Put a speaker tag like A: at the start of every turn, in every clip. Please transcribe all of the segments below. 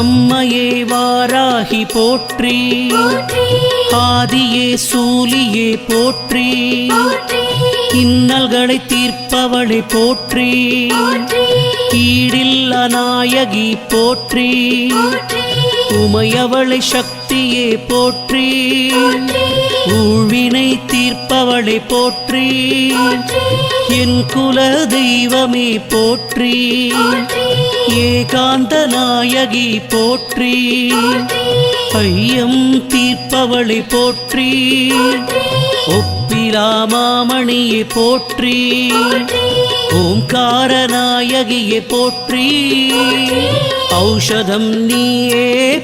A: அம்மையே வாராகி போற்றி. ஆதியே சூலியே போற்றி. இன்னல்களை தீர்ப்பவளை போற்றி. கீழில்ல நாயகி போற்றி. உமையவளை சக்தியே போற்றி. ஊழ்வினை தீர்ப்பவளை போற்றி. என் குல தெய்வமே போற்றி. ஏகாந்த நாயகி போற்றி. ஐயம் தீர்ப்பவளை போற்றி. ஒப்பிராமாமணியை போற்றி. ஓம்கார நாயகியை போற்றி. ஔஷதம் நீயே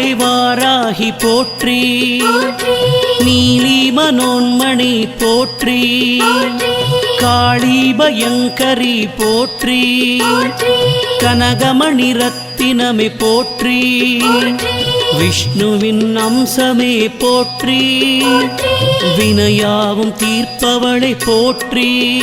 A: நிலமகளை வாராகி போற்றி. நீலி மனோன்மணி போற்றி. காளி பயங்கரி போற்றி.
B: போற்றி.
A: கனகமணி ரத்தினமே போற்றி. விஷ்ணுவின் அம்சமே போற்றி. வினையாவும் தீர்ப்பவளை போற்றி.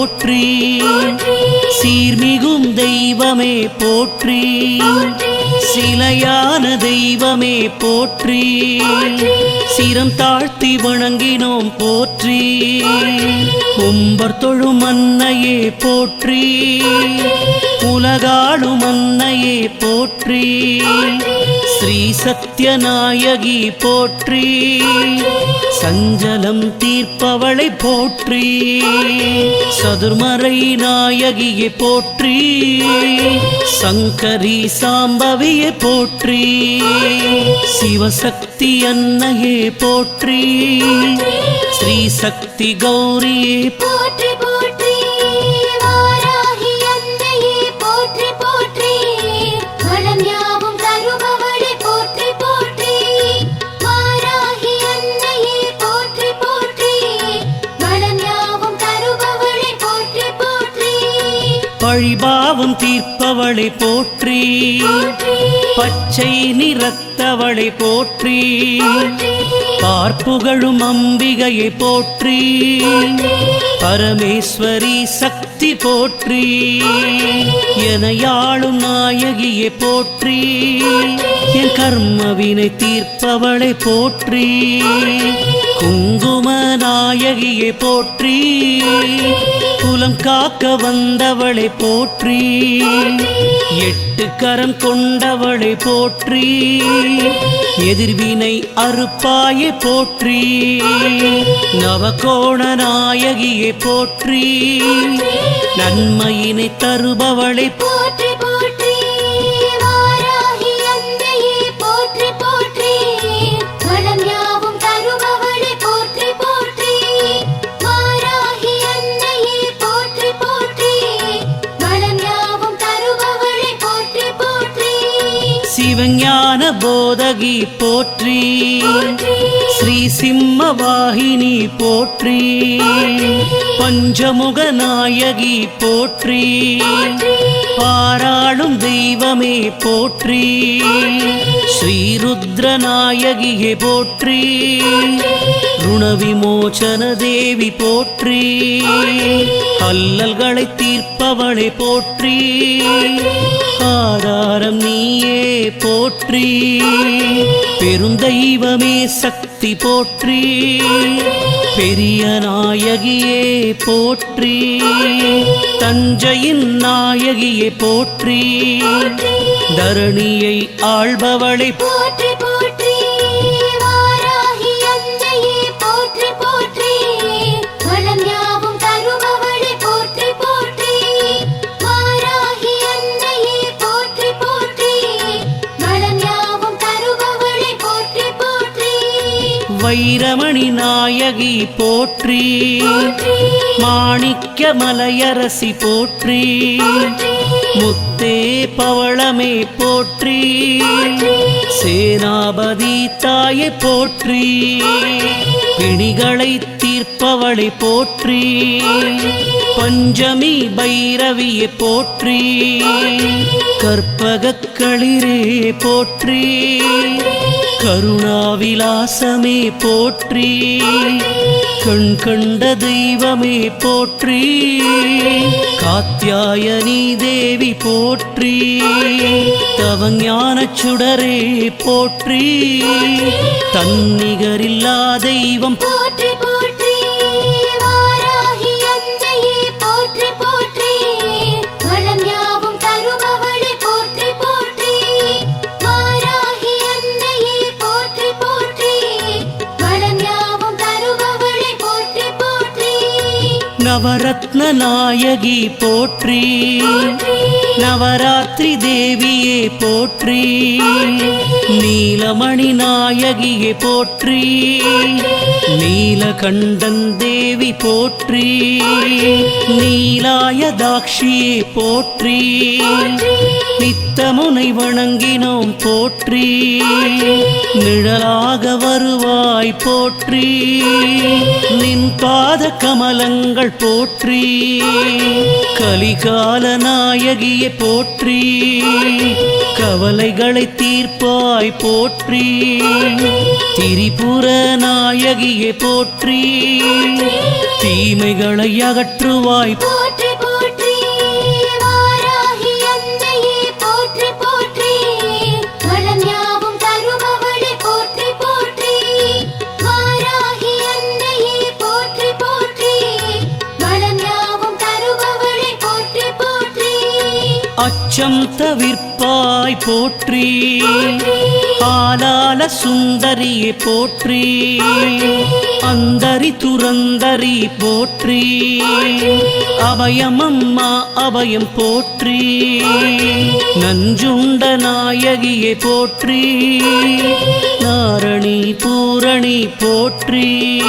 B: போற்றி.
A: சீர்மிகும் தெய்வமே போற்றி. சிலையான தெய்வமே போற்றி. சிரம் தாழ்த்தி வணங்கினோம் போற்றி. கும்பர் தொழும் அன்னையே போற்றி. உலகாளும் அன்னையே போற்றி. ஸ்ரீ சத்யநாயகி போற்றி. சஞ்சலம் தீர்ப்பவளை போற்றி. சதுர்மறை சங்கரியை போற்றி சங்கரி சாம்பவியை போற்றி சிவசக்தி அன்னையே போற்றி ஸ்ரீ சக்தி கௌரியே
B: போற்றி
A: தீர்ப்பவளை போற்றி. பச்சை நிறத்தவளை போற்றி. பார்ப்புகழும் அம்பிகையை போற்றி. பரமேஸ்வரி சக்தி போற்றி. எனையாளும் நாயகியை போற்றி. என் கர்மவினை தீர்ப்பவளை போற்றி. குங்கும நாயகியை போற்றி குலம் காக்க வந்தவளை போற்றி எட்டு கரம் கொண்டவளை போற்றி எதிர்வினை அறுப்பாயை போற்றி நவகோண நாயகியை போற்றி நன்மையினை தருபவளை
B: போற்றி போற்றி.
A: ஸ்ரீ சிம்மவாகினி போற்றி. பஞ்சமுக நாயகி போற்றி. பாராளும் தெய்வமே போற்றி. ஸ்ரீருத்ர நாயகியே போற்றி. ருணவிமோச்சன தேவி போற்றி. அல்லல்களை தீர்ப்பவளை போற்றி. ஆதாரம் நீயே போற்றி. பெருந்தெய்வமே சக்தி போற்றி. பெரிய நாயகியே போற்றி. தஞ்சையின் நாயகியே போற்றி. தரணியை ஆள்பவளை
B: போற்றி
A: வைரமணி நாயகி போற்றி. மாணிக்க மலையரசி போற்றி. முத்தே பவளமே போற்றி. சேனாபதி தாயை போற்றி. பிணிகளை தீர்ப்பவளை போற்றி. பஞ்சமி பைரவியை போற்றி. கற்பகக் களிரே போற்றி. கருணாவிலாசமே போற்றி. கண் கண்ட தெய்வமே போற்றி. காத்தியாயனி தேவி போற்றி. தவஞான சுடரே போற்றி. தன்னிகரில்லா தெய்வம்
B: போற்றி
A: நவரத்ன நாயகி போற்றி. நவராத்திரி தேவியே போற்றி. நீலமணி நாயகியே போற்றி. நீலகண்டன் தேவி போற்றி. நீலாய தாட்சியே போற்றி. நித்தமுனை வணங்கினோம் போற்றி. நிழலாக வருவாய் போற்றி. நின் பாத கமலங்கள் போற்றி. கலிகால நாயகியை போற்றி கவலைகளை தீர்ப்பாய் போற்றி திரிபுர நாயகியை போற்றி தீமைகளை அகற்றுவாய்
B: போற்றி
A: அச்சம் தவிர்ப்பாய் போற்றி. ஆலால சுந்தரியை போற்றி. அந்தரி துரந்தரி போற்றி. அபயமம்மா அபயம் போற்றி. நஞ்சுண்ட நாயகியை போற்றி. நாரணி பூரணி போற்றி.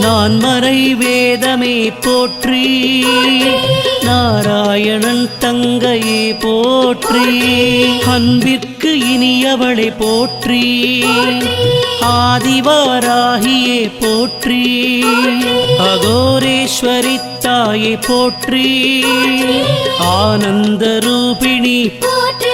A: நான் மறை வேதமே போற்றி. நாராயணன் தங்கையை போற்றி அன்பிற்கு இனியவளை போற்றி ஆதிவாராகியே போற்றி அகோரேஸ்வரி தாயை போற்றி ஆனந்த ரூபிணி
B: போற்றி